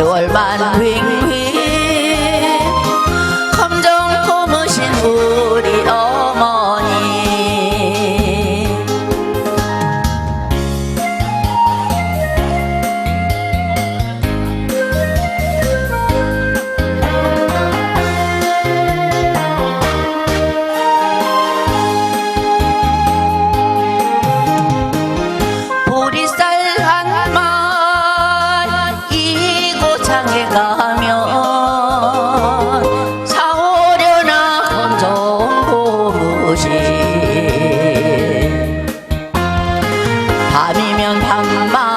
โดยบ้านวิ่ง 아니면 반반